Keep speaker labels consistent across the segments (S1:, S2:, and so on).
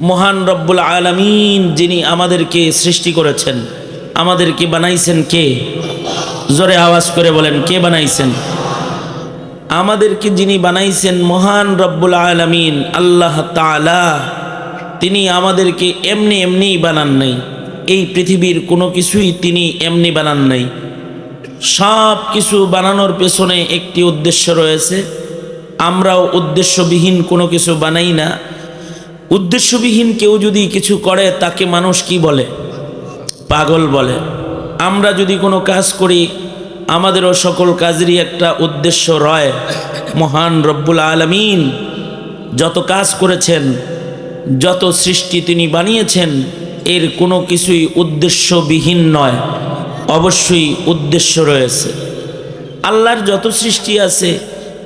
S1: মহান রব্বুল আলমিন যিনি আমাদেরকে সৃষ্টি করেছেন, আমাদেরকে বানাইছেন কে? জোরে আওয়াজ করে বলেন, কে বানাইছেন? আমাদেরকে যিনি বানাইছেন মহান রব্বুল আলমিন, আল্লাহ তালা তিনি আমাদেরকে এমনি এমনিই বানান নাই। এই পৃথিবীর কোনো কিছুই তিনি এমনি বানান নাই। সব কিছু বানানোর পেছনে একটি উদ্দেশ্য রয়েছে। আমরাও উদ্দেশ্যবিহীন কোনো কিছু বানাই না। উদ্দেশ্যবিহীন কেউ যদি কিছু করে, তাকে মানুষ কি বলে? পাগল বলে। আমরা যদি কোনো কাজ করি, আমাদেরও সকল কাজেরই একটা উদ্দেশ্য রয়। মহান রব্বুল আলমিন যত কাজ করেছেন, যত সৃষ্টি তিনি বানিয়েছেন, এর কোনো কিছুই উদ্দেশ্যবিহীন নয়। অবশ্যই উদ্দেশ্য রয়েছে। আল্লাহর যত সৃষ্টি আছে,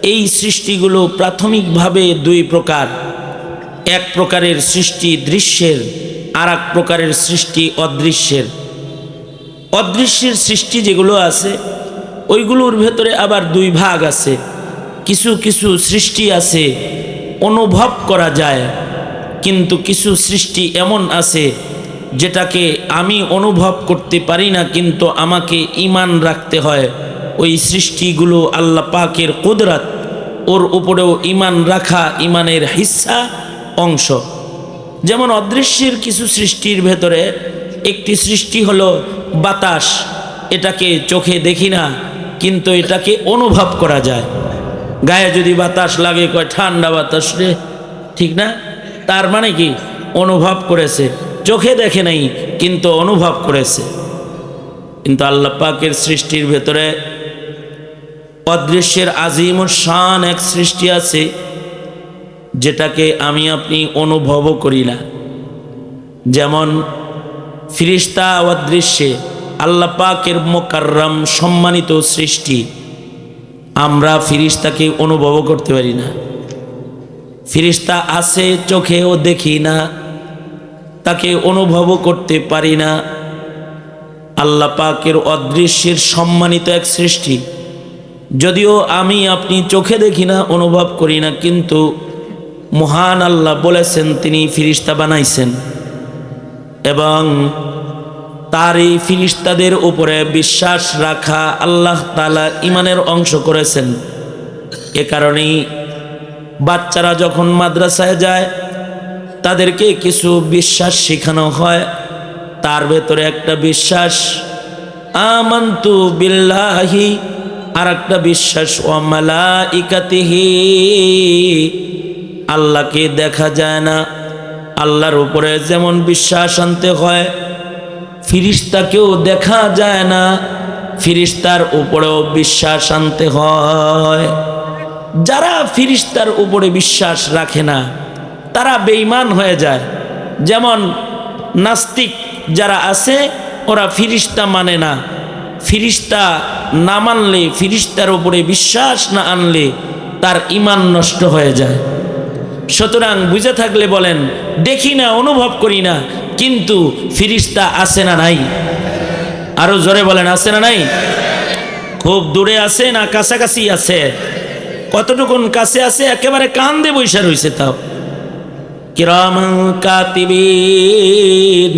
S1: এই সৃষ্টিগুলো প্রাথমিকভাবে দুই প্রকার। এক প্রকারের সৃষ্টি দৃশ্যের আর এক প্রকারের সৃষ্টি অদৃশ্যের। অদৃশ্যের সৃষ্টি যেগুলো আছে, ওইগুলোর ভেতরে আবার দুই ভাগ আছে। কিছু কিছু সৃষ্টি আছে, অনুভব করা যায়, কিন্তু কিছু সৃষ্টি এমন আছে, যেটাকে আমি অনুভব করতে পারি না, কিন্তু আমাকে ইমান রাখতে হয়। ওই সৃষ্টিগুলো আল্লাহ পাকের কুদরাত, ওর উপরেও ইমান রাখা ইমানের হিস্সা অংশ। যেমন অদৃশ্যের কিছু সৃষ্টির ভেতরে একটি সৃষ্টি হলো বাতাস। এটাকে চোখে দেখি না, কিন্তু এটাকে অনুভব করা যায়। গায়ে যদি বাতাস লাগে, কয়, ঠান্ডা বাতাস রে। ঠিক না? তার মানে কি? অনুভব করেছে। চোখে দেখে নাই, কিন্তু অনুভব করেছে। কিন্তু আল্লাহ পাকের সৃষ্টির ভেতরে অদৃশ্যের আজিম শান এক সৃষ্টি আছে। যেটাকে আমি আপনি অনুভবও করি না। যেমন, ফিরিস্তা অদৃশ্যে আল্লাহ পাকের মোকাররম সম্মানিত সৃষ্টি। আমরা ফিরিস্তাকে অনুভবও করতে পারি না। ফিরিস্তা আছে, চোখেও দেখি না। তাকে অনুভবও করতে পারি না। আল্লাহ পাকের অদৃশ্যের সম্মানিত এক সৃষ্টি। যদিও আমি আপনি চোখে দেখি না, অনুভব করি না, কিন্তু মহান আল্লাহ বলেছেন, তিনি ফিরিস্তা বানাইছেন। এবং তার এই ফিরিস্তাদের উপরে বিশ্বাস রাখা আল্লাহ তালা ইমানের অংশ করেছেন। এ কারণেই বাচ্চারা যখন মাদ্রাসায় যায়, তাদেরকে কিছু বিশ্বাস শেখানো হয়। তার ভেতরে একটা বিশ্বাস, আমন্তু বিল্লাহি আর একটা বিশ্বাস ওমালা ইকাতিহি আল্লাহকে দেখা যায় না। আল্লাহর উপরে যেমন বিশ্বাস আনতে হয়, ফিরিস্তাকেও দেখা যায় না। ফিরিস্তার উপরেও বিশ্বাস আনতে হয়। যারা ফিরিস্তার উপরে বিশ্বাস রাখে না, তারা বেঈমান হয়ে যায়। যেমন নাস্তিক যারা আছে, ওরা ফিরিস্তা মানে না। ফিরিস্তা না মানলে, ফিরিস্তার উপরে বিশ্বাস না আনলে, তার ইমান নষ্ট হয়ে যায়। সুতরাং বুঝে থাকলে বলেন, দেখি না, অনুভব করি না, কিন্তু ফিরিস্তা আছে না নাই। আরও জোরে বলেন, আছে না নাই? খুব দূরে আছে না কাছাকাছি আছে? কতটুকুন কাছে আছে, একেবারে কান্দে বৈশা রয়েছে তাও। কিরাম কাতিবিন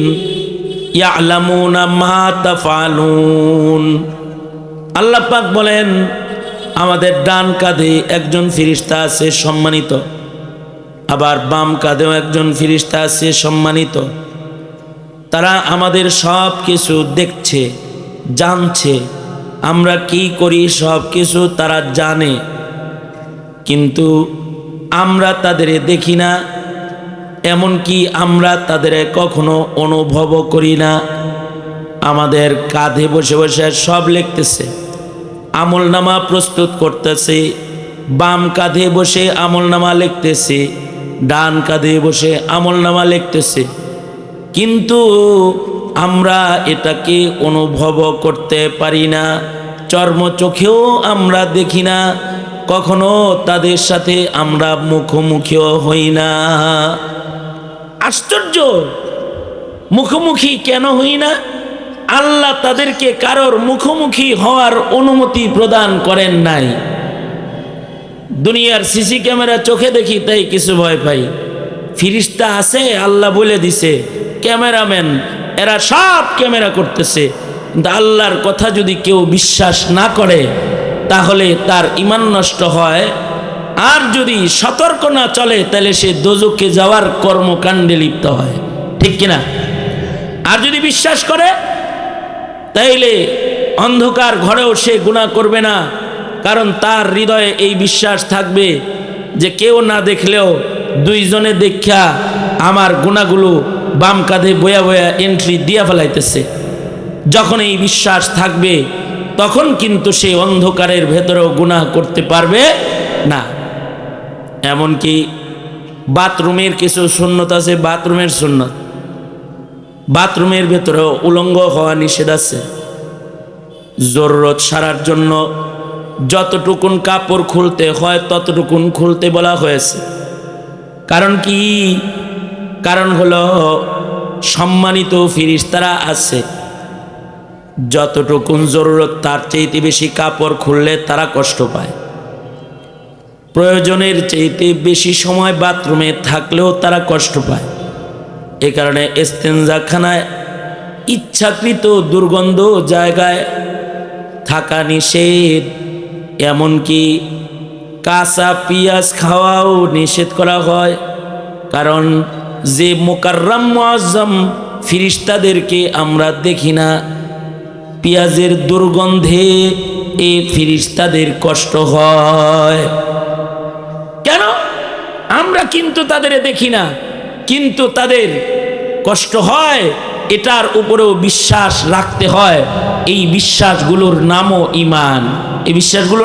S1: ইয়ালামুনা বলেন, আমাদের ডান কাঁধে একজন ফিরিস্তা আছে সম্মানিত। আবার বাম কাঁধেও একজন ফিরিস্তা আছে সম্মানিত। তারা আমাদের সব কিছু দেখছে, জানছে, আমরা কি করি সব কিছু তারা জানে। কিন্তু আমরা তাদের দেখি না, এমনকি আমরা তাদের কখনো অনুভবও করি না। আমাদের কাঁধে বসে বসে সব লিখতেছে আমল নামা প্রস্তুত করতেছে, বাম কাঁধে বসে আমল নামা লিখতেছে। ডান কাঁধে বসে আমল নামা লিখতেছে। কিন্তু আমরা এটাকে অনুভব করতে পারি না, চর্ম চোখেও আমরা দেখি না, কখনো তাদের সাথে আমরা মুখোমুখিও হই না। আশ্চর্য! মুখোমুখি কেন হই না? আল্লাহ তাদেরকে কারোর মুখোমুখি হওয়ার অনুমতি প্রদান করেন নাই। দুনিয়ার সিসি ক্যামেরা চোখে দেখি, তাই কিছু ভয় পাই। ফিরিস্তা আছে, আল্লাহ বলে দিছে, ক্যামেরাম্যান, এরা সব ক্যামেরা করতেছে। কিন্তু আল্লাহর কথা যদি কেউ বিশ্বাস না করে, তাহলে তার ইমান নষ্ট হয়। আর যদি সতর্ক না চলে, তাহলে সে দোজকে যাওয়ার কর্মকাণ্ডে লিপ্ত হয়। ঠিক কিনা আর যদি বিশ্বাস করে, তাইলে অন্ধকার ঘরেও সে গুণা করবে না। কারণ তার হৃদয়ে এই বিশ্বাস থাকবে যে কেউ না দেখলেও দুইজনে দেখা আমার গুণাগুলো বাম কাঁধে বয়া বয়া এন্ট্রি দিয়া ফেলাইতেছে। যখন এই বিশ্বাস থাকবে, তখন কিন্তু সে অন্ধকারের ভেতরেও গুনাহ করতে পারবে না। এমনকি বাথরুমের কিছু সুন্নত আছে, বাথরুমের সুন্নত। বাথরুমের ভেতরেও উলঙ্গ হওয়া নিষেধ আছে। জরুরত সারার জন্য যতটুকুন কাপড় খুলতে হয়, ততটুকুন খুলতে বলা হয়েছে। কারণ কি? কারণ হলো সম্মানিত ফিরিস্তারা আছে। যতটুকুন জরুরত, তার চাইতে বেশি কাপড় খুললে তারা কষ্ট পায়। প্রয়োজনের চাইতে বেশি সময় বাথরুমে থাকলেও তারা কষ্ট পায়। এ কারণে এস্তেঞ্জাখানায় ইচ্ছাকৃত দুর্গন্ধ জায়গায় থাকা নিষেধ। এমনকি কাঁচা পিঁয়াজ খাওয়াও নিষেধ করা হয়, কারণ যে মোকাররাম মুআজ্জম ফিরিস্তাদেরকে আমরা দেখি না, পেঁয়াজের দুর্গন্ধে এ ফিরিস্তাদের কষ্ট হয়। কেন? আমরা কিন্তু তাদের দেখি না, কিন্তু তাদের কষ্ট হয়, এটার উপরেও বিশ্বাস রাখতে হয়। এই বিশ্বাসগুলোর নামও ইমান এই বিশ্বাসগুলো